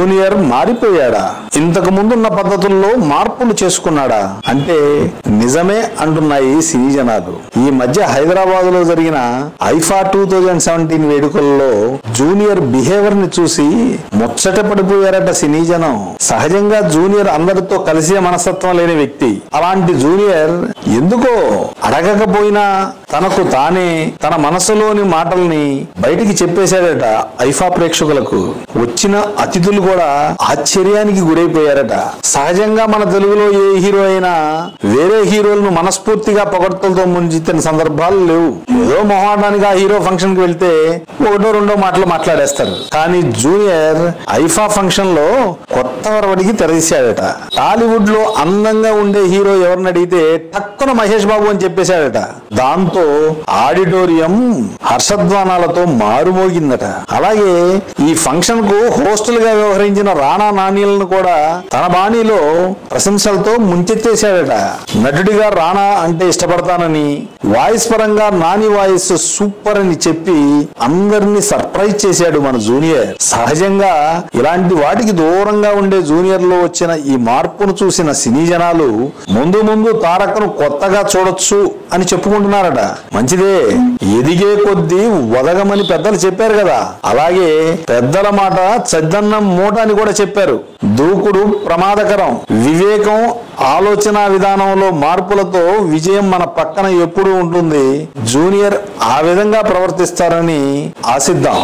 Junior మారిపోయాడా? ఇంతకు ముందున్న పద్ధతుల్లో మార్పులు చేసుకున్నాడా? అంటే నిజమే అంటున్నాయి సినీ జనాలు. ఈ మధ్య హైదరాబాద్లో జరిగిన ఐఫా టూ థౌజండ్ సెవెంటీన్ వేడుకల్లో జూనియర్ బిహేవియర్ని చూసి ముచ్చట పడిపోయారట సినీ జనం. సహజంగా జూనియర్ అందరితో కలిసే మనస్తత్వం లేని వ్యక్తి. అలాంటి జూనియర్ ఎందుకో అడగకపోయినా తనకు తానే తన మనసులోని మాటల్ని బయటికి చెప్పేశాడట ఐఫా ప్రేక్షకులకు. వచ్చిన అతిథులు కూడా ఆశ్చర్యానికి గురైపోయారట. సహజంగా మన తెలుగులో ఏ హీరో అయినా వేరే హీరోలను మనస్ఫూర్తిగా పొగడ్తలతో ముంచెత్తిన సందర్భాలు లేవు. ఏదో మొహాటానికి ఆ హీరో ఫంక్షన్కి వెళ్తే ఒకటో రెండో మాటలు మాట్లాడేస్తారు. కానీ జూనియర్ ఐఫా ఫంక్షన్లో కొత్త వరవడికి తెరదీశాడట టాలీవుడ్లో అందంగా ఉండే హీరో ఎవరిని అడిగితే టక్కున మహేష్ బాబు అని చెప్పేశాడట దాంతో ఆడిటోరియం హర్షధ్వానాలతో మారుమోగిందట. అలాగే ఈ ఫంక్షన్కు హోస్టల్గా వ్యవహరించిన రాణా నాణ్యులను కూడా తన బాణీలో ప్రశంసలతో ముంచెత్తేశాడట నటుడిగా రాణా అంటే ఇష్టపడతానని వాయిస్ పరంగా నాని వాయిస్ సూపర్ అని చెప్పి అందరినీ సర్ప్రైజ్ చేశాడు మన జూనియర్. సహజంగా ఇలాంటి వాటికి దూరంగా ఉండే జూనియర్లో వచ్చిన ఈ మార్పును చూసిన సినీ జనాలు ముందు ముందు తారకను కొత్తగా చూడొచ్చు అని చెప్పుకుంటున్నారట. మంచిదే ఎదిగే కొద్దీ వదగమని పెద్దలు చెప్పారు కదా. అలాగే పెద్దల మాట చద్దన్నం మూట అని కూడా చెప్పారు. దూకుడు ప్రమాదకరం. వివేకం ఆలోచన విధానంలో మార్పులతో విజయం మన పక్కన ఎప్పుడు ఉంటుంది. జూనియర్ ఆ విధంగా ప్రవర్తిస్తారని ఆశిద్దాం.